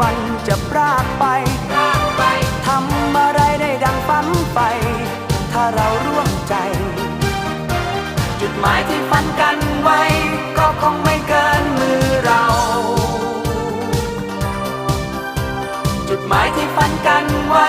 วันจะพรากไป ทำอะไรได้ดังฝันไป ถ้าเราร่วมใจ จุดหมายที่ฝันกันไว้ ก็คงไม่เกินมือเรา จุดหมายที่ฝันกันไว้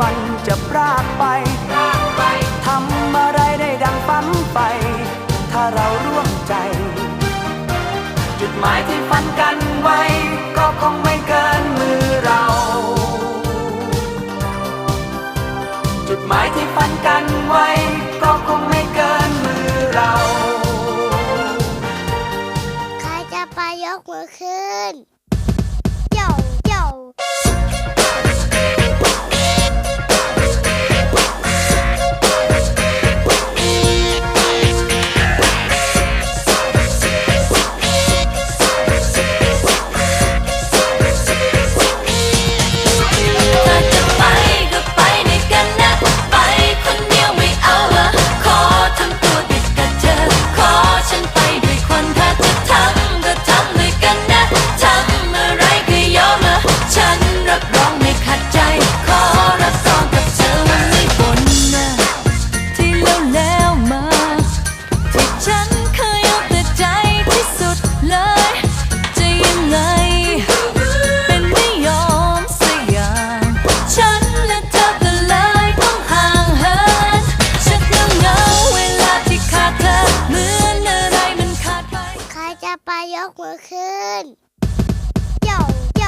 วันจะพรากไป ทำอะไรได้ดังฝันไป ถ้าเราร่วมใจ จุดหมายที่ฝันกันไว้ ก็คงไม่เกินมือเรา จุดหมายที่ฝันกันไว้ ก็คงไม่เกินมือเรา ใครจะไปยกมือขึ้นโยโย่ ปายกมือขึ้นเโยโย